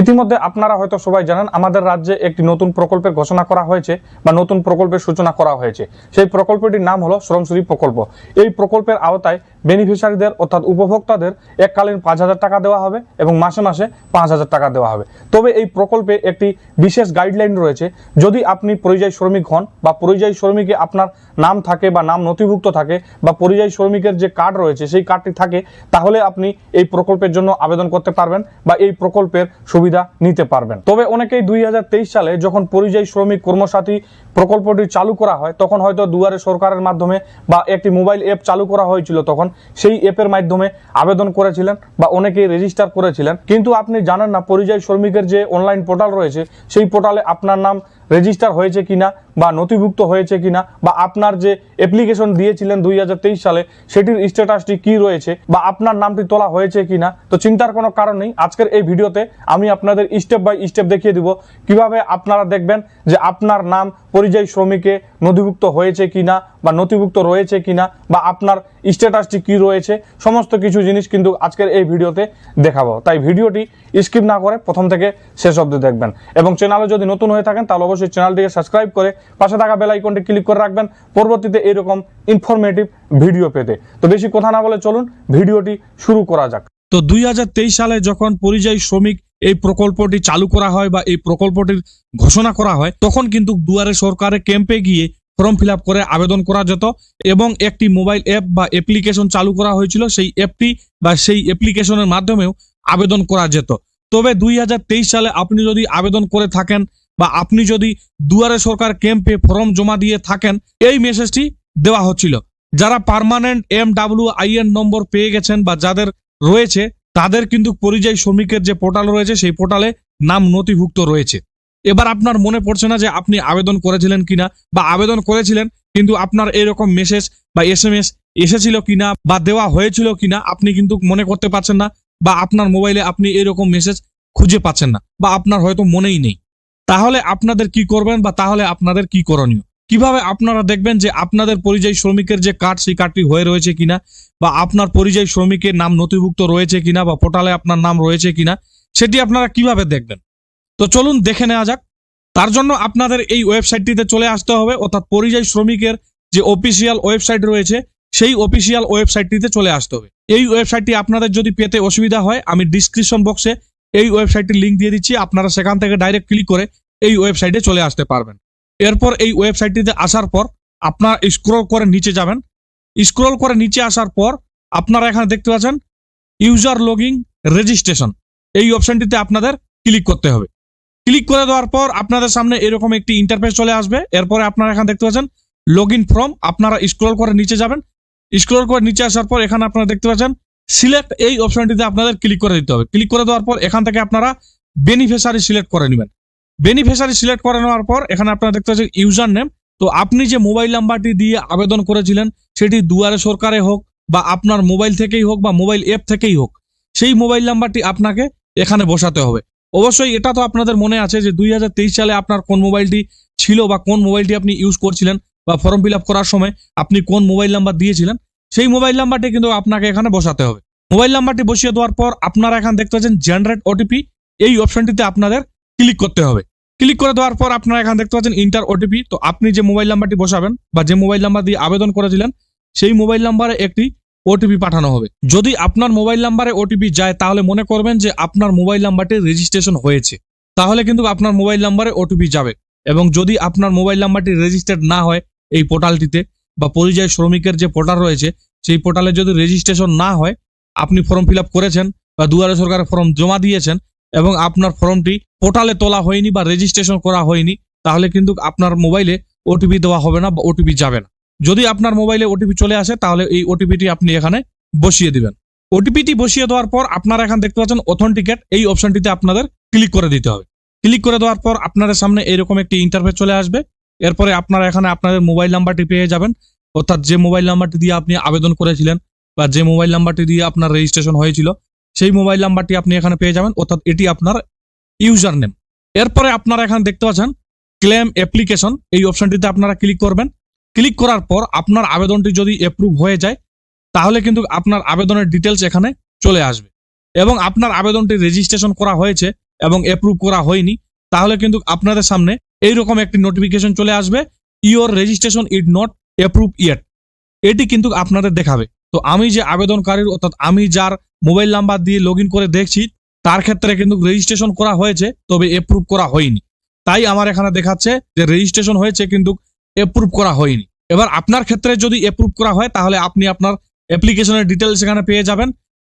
ইতিমধ্যে আপনারা হয়তো সবাই জানেন, আমাদের রাজ্যে একটি নতুন প্রকল্পের ঘোষণা করা হয়েছে বা নতুন প্রকল্পের সূচনা করা হয়েছে। সেই প্রকল্পটির নাম হলো শ্রমশ্রী প্রকল্প। এই প্রকল্পের আওতায় বেনিফিশিয়ারিদের অর্থাৎ উপভোক্তাদের এককালীন পাঁচ হাজার টাকা দেওয়া হবে এবং মাসে মাসে পাঁচ হাজার টাকা দেওয়া হবে। তবে এই প্রকল্পে একটি বিশেষ গাইডলাইন রয়েছে। যদি আপনি পরিযায়ী শ্রমিক হন বা পরিযায়ী শ্রমিকে আপনার নাম থাকে বা নাম নথিভুক্ত থাকে বা পরিযায়ী শ্রমিকের যে কার্ড রয়েছে, সেই কার্ডটি থাকে, তাহলে আপনি এই প্রকল্পের জন্য আবেদন করতে পারবেন বা এই প্রকল্পের সুবিধা নিতে পারবেন। তবে অনেকেই দুই হাজার তেইশ সালে যখন পরিযায়ী শ্রমিক কর্মসাথী প্রকল্পটি চালু করা হয়, তখন হয়তো দুয়ারে সরকারের মাধ্যমে বা একটি মোবাইল অ্যাপ চালু করা হয়েছিল তখন। সেই অ্যাপের মাধ্যমে আবেদন করেছিলেন বা অনেকেই রেজিস্টার করেছিলেন। কিন্তু আপনি জানেন না পরিযায়ী শ্রমিকের যে অনলাইন পোর্টাল রয়েছে, সেই পোর্টালে আপনার নাম রেজিস্টার হয়েছে কিনা বা নথিভুক্ত হয়েছে কিনা বা আপনার যে অ্যাপ্লিকেশন দিয়েছিলেন দুই হাজার তেইশ সালে, সেটির স্ট্যাটাসটি কি রয়েছে বা আপনার নামটি তোলা হয়েছে কিনা, তো চিন্তার কোনো কারণ নেই। আজকের এই ভিডিওতে আমি আপনাদের স্টেপ বাই স্টেপ দেখিয়ে দিব। কীভাবে আপনারা দেখবেন যে আপনার নাম পরিযায়ী শ্রমিকে নথিভুক্ত হয়েছে কিনা বা নথিভুক্ত রয়েছে কিনা বা আপনার স্ট্যাটাসটি কি রয়েছে, সমস্ত কিছু জিনিস কিন্তু আজকের এই ভিডিওতে দেখাবো। তাই ভিডিওটি স্কিপ না করে প্রথম থেকে শেষ অব্দি দেখবেন। এবং চ্যানেলে যদি নতুন হয়ে থাকেন, তাহলে অবশ্যই চ্যানেলটিকে সাবস্ক্রাইব করে পাশে থাকা বেল আইকনটি ক্লিক করে রাখবেন। পরবর্তীতে এরকম ইনফরমেটিভ ভিডিও পেতে। তো বেশি কথা না বলে চলুন ভিডিওটি শুরু করা যাক। তো দুই হাজার তেইশ সালে যখন পরিযায়ী শ্রমিক এই প্রকল্পটি চালু করা হয় বা এই প্রকল্পটির ঘোষণা করা হয়, তখন কিন্তু দুয়ারে সরকারের ক্যাম্পে গিয়ে ফর্ম ফিল করে আবেদন করা যেত এবং একটি মোবাইল অ্যাপ বা অ্যাপ্লিকেশন চালু করা হয়েছিল। সেই অ্যাপটি বা সেই অ্যাপ্লিকেশনের মাধ্যমেও আবেদন করা যেত। তবে দুই হাজার তেইশ সালে আপনি যদি আবেদন করে থাকেন বা আপনি যদি দুয়ারে সরকার ক্যাম্পে ফর্ম জমা দিয়ে থাকেন, এই মেসেজটি দেওয়া হচ্ছিল। যারা permanent M W I N number পেয়ে গেছেন বা যাদের রয়েছে, তাদের কিন্তু পরিযায়ী শ্রমিকের যে পোর্টাল রয়েছে, সেই পোর্টালে নাম নথিভুক্ত রয়েছে। এবার আপনার মনে পড়ছে না যে আপনি আবেদন করেছিলেন কিনা, বা আবেদন করেছিলেন, কিন্তু আপনার এরকম মেসেজ বা এস এম এস এসেছিল কিনা, বা দেওয়া হয়েছিল কিনা, আপনি কিন্তু মনে করতে পারছেন না, বা আপনার মোবাইলে আপনি এরকম মেসেজ খুঁজে পাচ্ছেন না, বা আপনার হয়তো মনেই নেই। তাহলে আপনাদের কি করবেন বা তাহলে আপনাদের কি করণীয়? কীভাবে আপনারা দেখবেন যে আপনাদের পরিযায়ী শ্রমিকের যে কার্ড, সেই কার্ডটি হয়ে রয়েছে কিনা? বা আপনার পরিযায়ী শ্রমিকের নাম নথিভুক্ত রয়েছে কিনা? বা পোর্টালে আপনার নাম রয়েছে কিনা? সেটি আপনারা কীভাবে দেখবেন? তো চলুন দেখে নেওয়া যাক। তার জন্য আপনাদের এই ওয়েবসাইটটিতে চলে আসতে হবে। অর্থাৎ পরিযায়ী শ্রমিকের যে অফিসিয়াল ওয়েবসাইট রয়েছে, সেই অফিসিয়াল ওয়েবসাইটটিতে চলে আসতে হবে। এই ওয়েবসাইটটি আপনাদের যদি পেতে অসুবিধা হয়, আমি ডিসক্রিপশন বক্সে এই ওয়েবসাইটটির লিঙ্ক দিয়ে দিচ্ছি। আপনারা সেখান থেকে ডাইরেক্ট ক্লিক করে এই ওয়েবসাইটে চলে আসতে পারবেন। এরপর এই ওয়েবসাইটটিতে আসার পর আপনারা স্ক্রল করে নিচে যাবেন। স্ক্রল করে নিচে আসার পর আপনারা এখানে দেখতে পাচ্ছেন ইউজার লগিং রেজিস্ট্রেশন এই অপশনটিতে আপনাদের ক্লিক করতে হবে। ক্লিক করে দেওয়ার পর আপনাদের সামনে এরকম একটি ইন্টারফেস চলে আসবে। এরপরে আপনারা এখানে দেখতে পাচ্ছেন লগ ইন ফর্ম আপনারা স্ক্রল করে নিচে যাবেন। স্ক্রল করে নিচে আসার পর এখানে আপনারা দেখতে পাচ্ছেন সিলেক্ট এই অপশনটিতে আপনাদের ক্লিক করে দিতে হবে। ক্লিক করে দেওয়ার পর এখান থেকে আপনারা বেনিফিশিয়ারি সিলেক্ট করে নেবেন। বেনিফিশিয়ারি সিলেক্ট করে নেওয়ার পর এখানে আপনারা দেখতে পাচ্ছেন ইউজার নেম তো আপনি যে মোবাইল নাম্বারটি দিয়ে আবেদন করেছিলেন, সেটি দুয়ারে সরকারে হোক বা আপনার মোবাইল থেকেই হোক বা মোবাইল অ্যাপ থেকেই হোক, সেই মোবাইল নাম্বারটি আপনাকে এখানে বসাতে হবে। অবশ্যই এটা তো আপনাদের মনে আছে যে দুই হাজার তেইশ সালে আপনার কোন মোবাইলটি ছিল বা কোন মোবাইলটি আপনি ইউজ করছিলেন বা ফর্ম ফিল করার সময় আপনি কোন মোবাইল নাম্বার দিয়েছিলেন সেই মোবাইল নাম্বারটি কিন্তু আপনাকে এখানে বসাতে হবে। মোবাইল নাম্বারটি বসিয়ে দেওয়ার পর আপনারা এখানে দেখতে পাচ্ছেন জেনারেট ওটিপি এই অপশনটিতে আপনাদের ক্লিক করতে হবে। ক্লিক করে দেওয়ার পর আপনারা এখানে দেখতে পাচ্ছেন ইন্টার ওটিপি তো আপনি যে মোবাইল নাম্বারটি বসাবেন বা যে মোবাইল নাম্বার দিয়ে আবেদন করেছিলেন, সেই মোবাইল নাম্বারে একটি ওটিপি পাঠানো হবে। যদি আপনার মোবাইল নাম্বারে ওটিপি যায়, তাহলে মনে করবেন যে আপনার মোবাইল নাম্বারটি রেজিস্ট্রেশন হয়েছে। তাহলে কিন্তু আপনার মোবাইল নাম্বারে ওটিপি যাবে। এবং যদি আপনার মোবাইল নাম্বারটি রেজিস্টার্ড না হয়, এই পোর্টালটিতে বা পরিযায়ী শ্রমিকের যে পোর্টাল রয়েছে, সেই পোর্টালে যদি রেজিস্ট্রেশন না হয়, আপনি ফর্ম ফিল করেছেন বা দুয়ারে সরকারের ফর্ম জমা দিয়েছেন এবং আপনার ফর্মটি পোর্টালে তোলা হয়নি বা রেজিস্ট্রেশন করা হয়নি, তাহলে কিন্তু আপনার মোবাইলে ওটিপি দেওয়া হবে না বা ওটিপি যাবে না। যদি আপনার মোবাইলে ওটিপি চলে আসে, তাহলে এই ওটিপিটি আপনি এখানে বসিয়ে দিবেন। ওটিপিটি বসিয়ে দেওয়ার পর আপনারা এখানে দেখতে পাচ্ছেন অথেন্টিকেট এই অপশনটিতে আপনাদের ক্লিক করে দিতে হবে। ক্লিক করে দেওয়ার পর আপনাদের সামনে এরকম একটি ইন্টারফেস চলে আসবে। এরপরে আপনারা এখানে আপনাদের মোবাইল নাম্বারটি পেয়ে যাবেন। অর্থাৎ যে মোবাইল নাম্বারটি দিয়ে আপনি আবেদন করেছিলেন বা যে মোবাইল নাম্বারটি দিয়ে আপনার রেজিস্ট্রেশন হয়েছিল, সেই মোবাইল নাম্বারটি আপনি এখানে পেয়ে যাবেন। অর্থাৎ এটি আপনার ইউজার নেম এরপরে আপনারা এখানে দেখতে পাচ্ছেন, ক্লেম অ্যাপ্লিকেশন। এই অপশনটিতে আপনারা ক্লিক করবেন। ক্লিক করার পর আপনার আবেদনটি যদি অ্যাপ্রুভ হয়ে যায়, তাহলে কিন্তু আপনার আবেদনের ডিটেলস এখানে চলে আসবে। এবং আপনার আবেদনটি রেজিস্ট্রেশন করা হয়েছে এবং অ্যাপ্রুভ করা হয়নি, তাহলে কিন্তু আপনাদের সামনে এইরকম একটি নোটিফিকেশন চলে আসবে your registration ID not approve yet এটি কিন্তু আপনাদের দেখাবে। তো আমি যে আবেদনকারীর অর্থাৎ আমি যার মোবাইল নাম্বার দিয়ে লগ করে দেখছি, তার ক্ষেত্রে কিন্তু রেজিস্ট্রেশন করা হয়েছে, তবে অ্যাপ্রুভ করা হয়নি। তাই আমার এখানে দেখাচ্ছে যে রেজিস্ট্রেশন হয়েছে কিন্তু অ্যাপ্রুভ করা হয়নি। এবার আপনার ক্ষেত্রে যদি অ্যাপ্রুভ করা হয়, তাহলে আপনি আপনার অ্যাপ্লিকেশনের ডিটেলস এখানে পেয়ে যাবেন।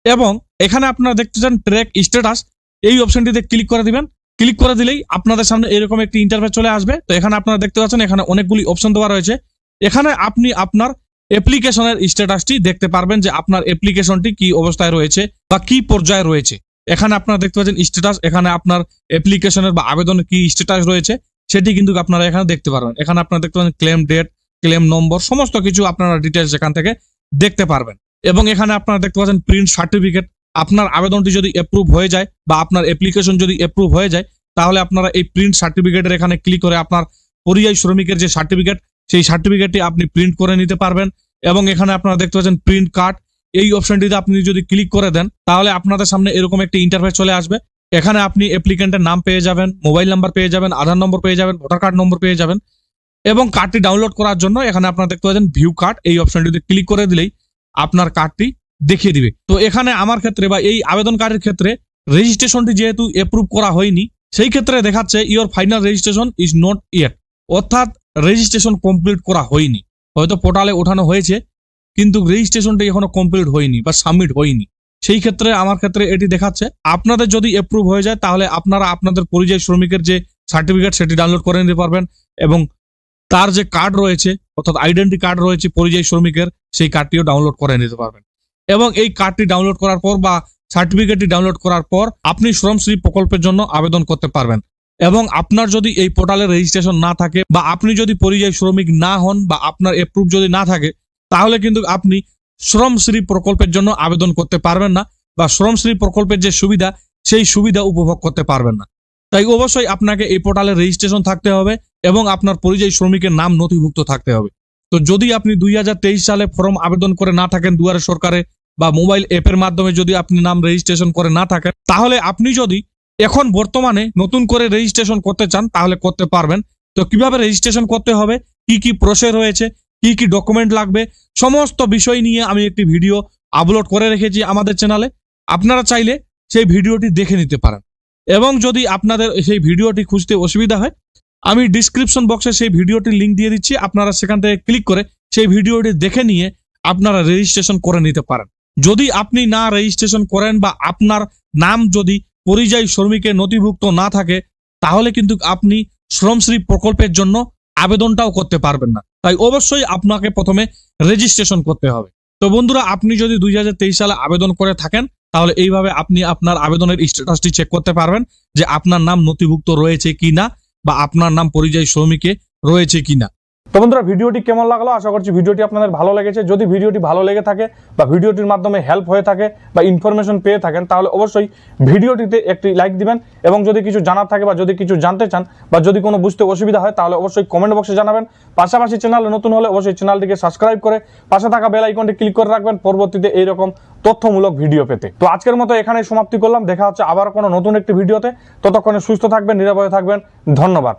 এবং এখানে আপনারা দেখতে চান ট্র্যাক স্ট্যাটাস এই অপশনটিতে ক্লিক করে দিবেন। ক্লিক করে দিলেই আপনাদের সামনে এরকম একটি ইন্টারফেস চলে আসবে। তো এখানে আপনারা দেখতে পাচ্ছেন, এখানে অনেকগুলি অপশন দেওয়া রয়েছে। এখানে আপনি আপনার অ্যাপ্লিকেশনের স্ট্যাটাসটি দেখতে পারবেন যে আপনার অ্যাপ্লিকেশনটি কি অবস্থায় রয়েছে বা কি পর্যায়ে রয়েছে। এখানে আপনারা দেখতে পাচ্ছেন স্ট্যাটাস এখানে আপনার অ্যাপ্লিকেশনের বা আবেদনের কি স্ট্যাটাস রয়েছে, সেটি কিন্তু আপনারা এখানে দেখতে পারবেন। এখানে আপনারা দেখতে পাচ্ছেন ক্লেম ডেট ক্লেম নম্বর সমস্ত কিছু আপনারা ডিটেলস এখান থেকে দেখতে পারবেন। এবং এখানে আপনারা দেখতে পাচ্ছেন প্রিন্ট সার্টিফিকেট আপনার আবেদনটি যদি অ্যাপ্রুভ হয়ে যায় বা আপনার অ্যাপ্লিকেশন যদি অ্যাপ্রুভ হয়ে যায়, তাহলে আপনারা এই প্রিন্ট সার্টিফিকেটের এখানে ক্লিক করে আপনার পরিযায়ী শ্রমিকের যে সার্টিফিকেট সেই সার্টিফিকেটটি আপনি প্রিন্ট করে নিতে পারবেন। এবং এখানে আপনারা দেখতে পাচ্ছেন প্রিন্ট কার্ড এই অপশনটিতে আপনি যদি ক্লিক করে দেন, তাহলে আপনাদের সামনে এরকম একটি ইন্টারফেস চলে আসবে। এখানে আপনি অ্যাপ্লিকেন্টের নাম পেয়ে যাবেন মোবাইল নাম্বার পেয়ে যাবেন আধার নম্বর পেয়ে যাবেন ভোটার কার্ড নম্বর পেয়ে যাবেন। এবং কার্ডটি ডাউনলোড করার জন্য এখানে আপনারা দেখতে পাচ্ছেন ভিউ কার্ড এই অপশনটিতে ক্লিক করে দিলেই আপনার কার্ডটি দেখিয়ে দিবে। তো এখানে আমার ক্ষেত্রে বা এই আবেদনকারীর ক্ষেত্রে রেজিস্ট্রেশনটি যেহেতু অ্যাপ্রুভ করা হয়নি, সেই ক্ষেত্রে দেখাচ্ছে your final registration is not yet অর্থাৎ রেজিস্ট্রেশন কমপ্লিট করা হয়নি। হয়তো পোর্টালে ওঠানো হয়েছে, কিন্তু রেজিস্ট্রেশনটি এখনও কমপ্লিট হয়নি বা সাবমিট হয়নি। সেই ক্ষেত্রে আমার ক্ষেত্রে এটি দেখাচ্ছে, আপনাদের যদি অ্যাপ্রুভ হয়ে যায়, তাহলে আপনারা আপনাদের পরিযায়ী শ্রমিকের যে সার্টিফিকেট সেটি ডাউনলোড করে নিতে পারবেন এবং তার যে কার্ড রয়েছে, অর্থাৎ আইডেন্টি কার্ড রয়েছে পরিযায়ী শ্রমিকের, সেই কার্ডটিও ডাউনলোড করে নিতে পারবেন। এবং এই কার্ডটি ডাউনলোড করার পর বা সার্টিফিকেটটি ডাউনলোড করার পর আপনি শ্রমশ্রী প্রকল্পের জন্য আবেদন করতে পারবেন। এবং আপনার যদি এই পোর্টালে রেজিস্ট্রেশন না থাকে বা আপনি যদি পরিযায়ী শ্রমিক না হন বা আপনার অ্যাপ্রুভ যদি না থাকে, তাহলে কিন্তু আপনি শ্রমশ্রী প্রকল্পের জন্য আবেদন করতে পারবেন না বা শ্রমশ্রী প্রকল্পের যে সুবিধা, সেই সুবিধা উপভোগ করতে পারবেন না। তাই অবশ্যই আপনাকে এই পোর্টালে রেজিস্ট্রেশন থাকতে হবে এবং আপনার পরিযায়ী শ্রমিকের নাম নথিভুক্ত থাকতে হবে। তো যদি আপনি দুই হাজার তেইশ সালে ফর্ম আবেদন করে না থাকেন দুয়ারে সরকারে বা মোবাইল অ্যাপের মাধ্যমে যদি আপনি নাম রেজিস্ট্রেশন করে না থাকেন, তাহলে আপনি যদি এখন বর্তমানে নতুন করে রেজিস্ট্রেশন করতে চান, তাহলে করতে পারবেন। তো কীভাবে রেজিস্ট্রেশন করতে হবে? কি কি প্রসেস রয়েছে? কি কি ডকুমেন্ট লাগবে? সমস্ত বিষয় নিয়ে আমি একটি ভিডিও আপলোড করে রেখেছি আমাদের চ্যানেলে আপনারা চাইলে সেই ভিডিওটি দেখে নিতে পারেন। এবং যদি আপনাদের সেই ভিডিওটি খুঁজতে অসুবিধা হয়, আমি ডিসক্রিপশন বক্সে সেই ভিডিওটির লিংক দিয়ে দিচ্ছি। আপনারা সেখান থেকে ক্লিক করে সেই ভিডিওটি দেখে নিয়ে আপনারা রেজিস্ট্রেশন করে নিতে পারেন। যদি আপনি না রেজিস্ট্রেশন করেন বা আপনার নাম যদি পরিযায়ী শ্রমিকের নথিভুক্ত না থাকে, তাহলে কিন্তু আপনি শ্রমশ্রী প্রকল্পের জন্য আবেদনটাও করতে পারবেন না। তাই অবশ্যই আপনাকে প্রথমে রেজিস্ট্রেশন করতে হবে। তো বন্ধুরা, আপনি যদি দুই হাজার তেইশ সালে আবেদন করে থাকেন, তাহলে এইভাবে আপনি আপনার আবেদনের স্ট্যাটাসটি চেক করতে পারবেন যে আপনার নাম নথিভুক্ত রয়েছে কি না বা আপনার নাম পরিযায়ী শ্রমিকে রয়েছে কিনা। তো বন্ধুরা, ভিডিওটি কেমন লাগল? আশা করছি ভিডিওটি আপনাদের ভালো লেগেছে। যদি ভিডিওটি ভালো লেগে থাকে বা ভিডিওটির মাধ্যমে হেল্প হয়ে থাকে বা ইনফরমেশন পেয়ে থাকেন, তাহলে অবশ্যই ভিডিওটিতে একটি লাইক দিবেন এবং যদি কিছু জানার থাকে বা যদি কিছু জানতে চান বা যদি কোনো বুঝতে অসুবিধা হয়, তাহলে অবশ্যই কমেন্ট বক্সে জানাবেন। পাশাপাশি চ্যানেলে নতুন হলে অবশ্যই চ্যানেলটিকে সাবস্ক্রাইব করে পাশে থাকা বেল আইকনটি ক্লিক করে রাখবেন। পরবর্তীতে এইরকম তথ্যমূলক ভিডিও পেতে। তো আজকের মতো এখানেই সমাপ্তি করলাম। দেখা হচ্ছে আবার কোনো নতুন একটি ভিডিওতে ততক্ষণে সুস্থ থাকবেন, নিরাপদে থাকবেন। ধন্যবাদ।